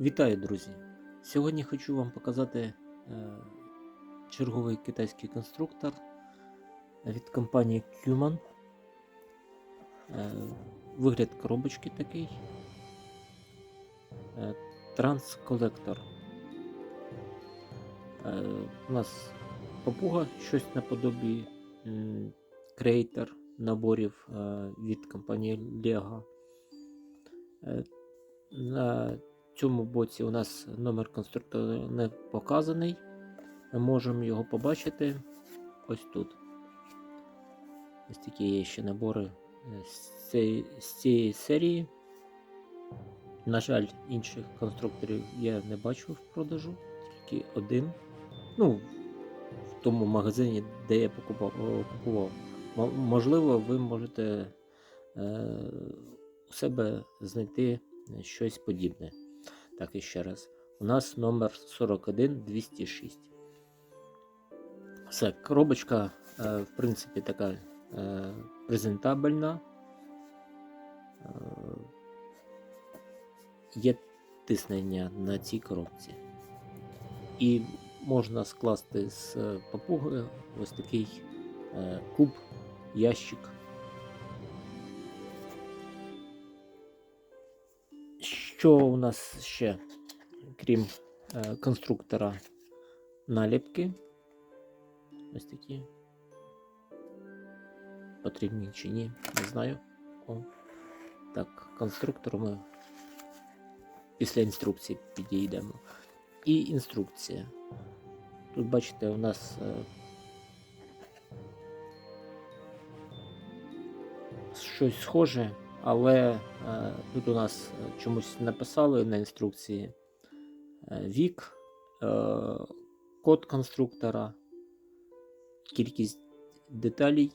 Вітаю, друзі! Сьогодні хочу вам показати е, черговий китайський конструктор від компанії Cuman. Е, вигляд коробочки такий. Е, Трансколектор. У нас попуга щось наподобі м, креатор наборів від компанії Lego. Цьому боці у нас номер конструктора не показаний. Ми можемо його побачити ось тут. Ось такі є ще набори е, з цієї, серії. На жаль, інших конструкторів я не бачу в продажу, тільки один. Ну, в тому магазині, де я купував. Можливо, ви можете е, у себе знайти щось подібне. Так, і ще раз. У нас номер 41206. Все, коробочка, е, в принципі, така е, презентабельна. Є тиснення на цій коробці. І можна скласти з е, папуги ось такий е, куб, ящик. Що у нас ще, крім е, конструктора наліпки? Ось такі. Потрібні чи ні, не знаю. О. Так, конструктору ми після інструкції підійдемо. І інструкція. Тут бачите, у нас е, щось схоже, Але е, тут у нас е, чомусь написали на інструкції е, вік, код конструктора, кількість деталей,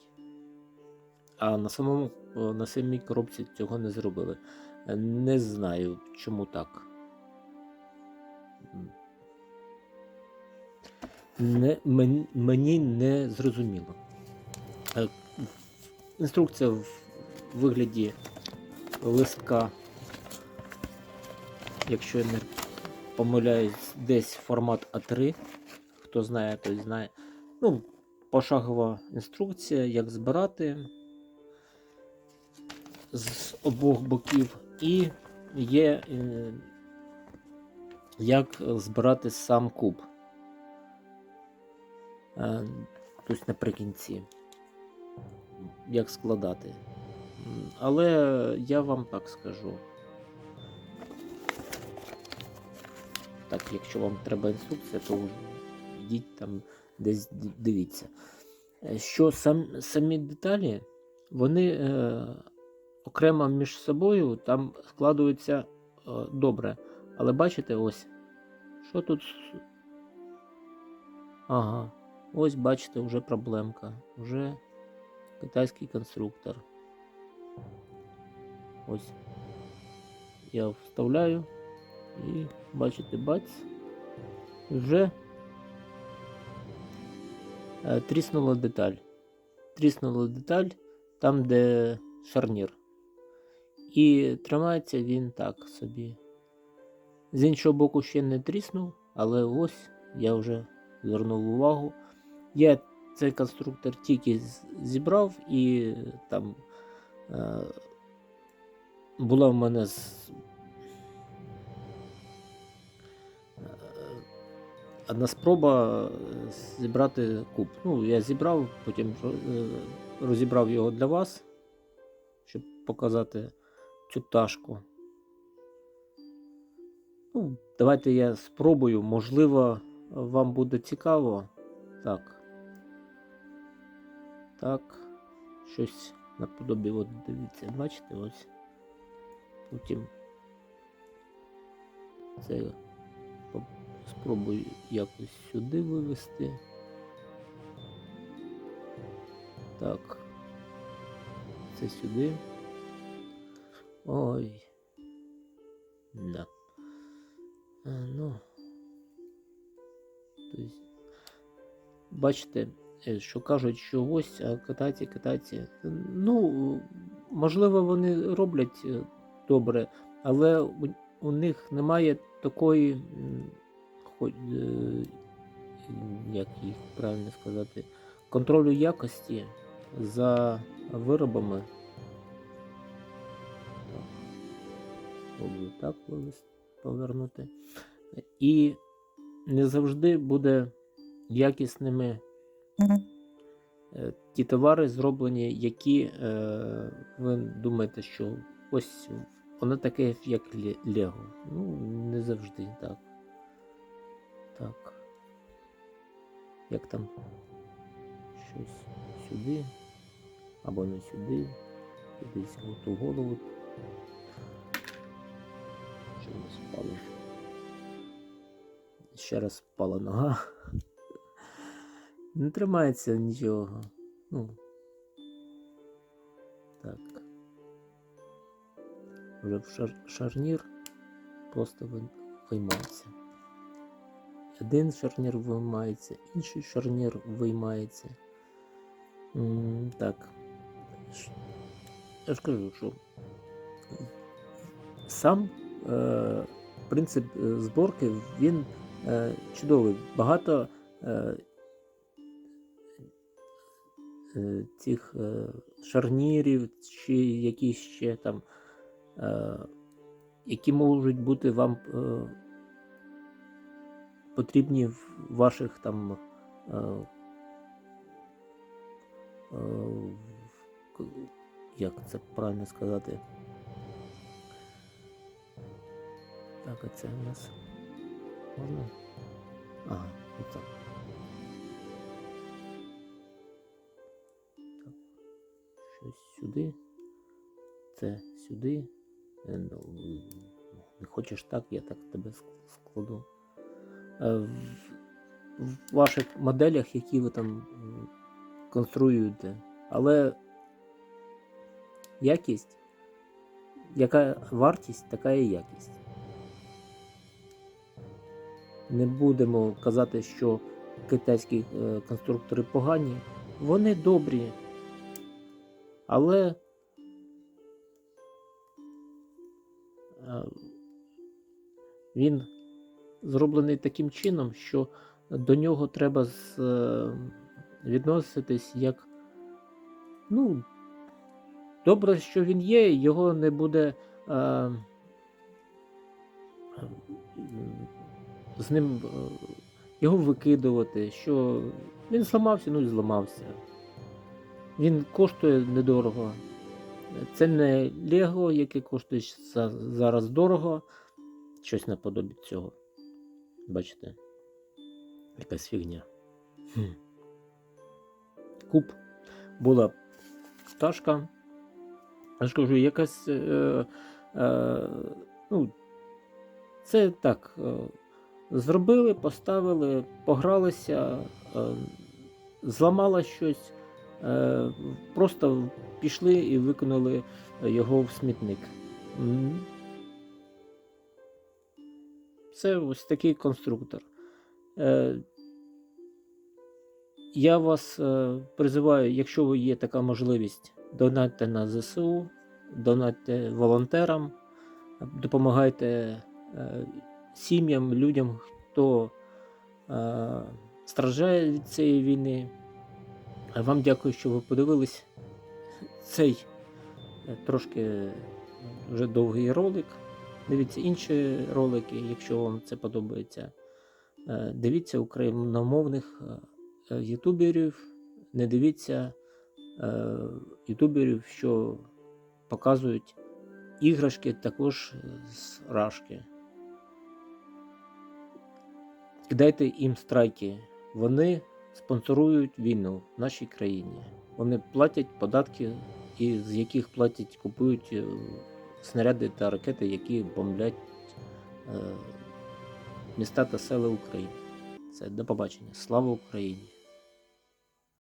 а на самому на самій коробці цього не зробили. Не знаю, чому так. Не, мені не зрозуміло. Інструкція в вигляді листка, якщо я не помиляюсь, десь формат А3. Хто знає, той знає. Ну, пошагова інструкція, як збирати з обох боків, і є е, як збирати сам куб. Е, Тобто наприкінці. Як складати. Але я вам так скажу. Так, якщо вам треба інструкція, то йдіть там десь дивіться. Що сам, самі деталі, вони е, окремо між собою там складуються е, добре. Але бачите, ось. Що тут? Ага. Ось бачите, вже проблемка. Вже китайський конструктор. Ось. Я вставляю і бачите, бац. Вже е, тріснула деталь. Тріснула деталь там, де шарнір. І тримається він так собі. З іншого боку ще не тріснув, але ось я вже звернув увагу. Я цей конструктор тільки зібрав і там е, була в мене з, е, одна спроба е, зібрати куб. Ну, я зібрав, потім е, розібрав його для вас, щоб показати цю пташку. Ну, давайте я спробую, можливо, вам буде цікаво. Так. Так. Щось наподобі, от дивіться, бачите, ось. Потім це по- спробую якось сюди вивести. Так. Це сюди. Ой. Да. А, ну. Тобто, бачите, е, що кажуть, що ось а китайці, китайці. Ну, можливо, вони роблять е, добре, але у- у них немає такої, м, хо- е, як їх правильно сказати, контролю якості за виробами. Так. Так повернути. І не завжди буде якісними е, ті товари зроблені, які е, ви думаєте, що ось воно таке, як Лего. Ну, не завжди так. Так. Як там щось сюди, або не сюди, кудись в ту голову. Що в нас впало? Ще раз впала нога. Не тримається нічого. Ну. Вже в шар... шарнір просто виймається. Один шарнір виймається, інший шарнір виймається. М, Так. Я ж кажу, що сам е, принцип е, зборки він е, чудовий. Багато е, е, цих е, шарнірів чи якісь ще там, які можуть бути вам е, потрібні в ваших там. Е, е, як це правильно сказати? Так, а це у нас можна? Ага, отак. Так. Щось сюди. Це сюди. Е, ну, Не хочеш так, я так тебе складу. Е, В, ваших моделях, які ви там конструюєте, але якість, яка вартість, така і якість. Не будемо казати, що китайські е, конструктори погані. Вони добрі. Але він зроблений таким чином, що до нього треба з, е, відноситись як. Ну, добре, що він є, його не буде. Е, з ним е, його викидувати, що він зламався, ну і зламався. Він коштує недорого. Це не Лего, яке коштує зараз дорого. Щось наподобі цього. Бачите? Якась фігня. Хм. Куб. Була пташка. Я ж кажу, якась. Е, е, ну, це так. Е, зробили, поставили, погралися, е, зламала щось, е, просто пішли і викинули його в смітник. Це ось такий конструктор. Е, Я вас е, призиваю, якщо є така можливість, донатьте на ЗСУ, донатьте волонтерам, допомагайте е, сім'ям, людям, хто страждає від цієї війни. Вам дякую, що ви подивились цей трошки вже довгий ролик. Дивіться інші ролики, якщо вам це подобається. Е, Дивіться україномовних е, ютуберів, не дивіться е, ютуберів, що показують іграшки також з рашки. Кидайте їм страйки. Вони спонсорують війну в нашій країні. Вони платять податки, і з яких платять, купують снаряди та ракети, які бомблять е, міста та села України. Це до побачення. Слава Україні!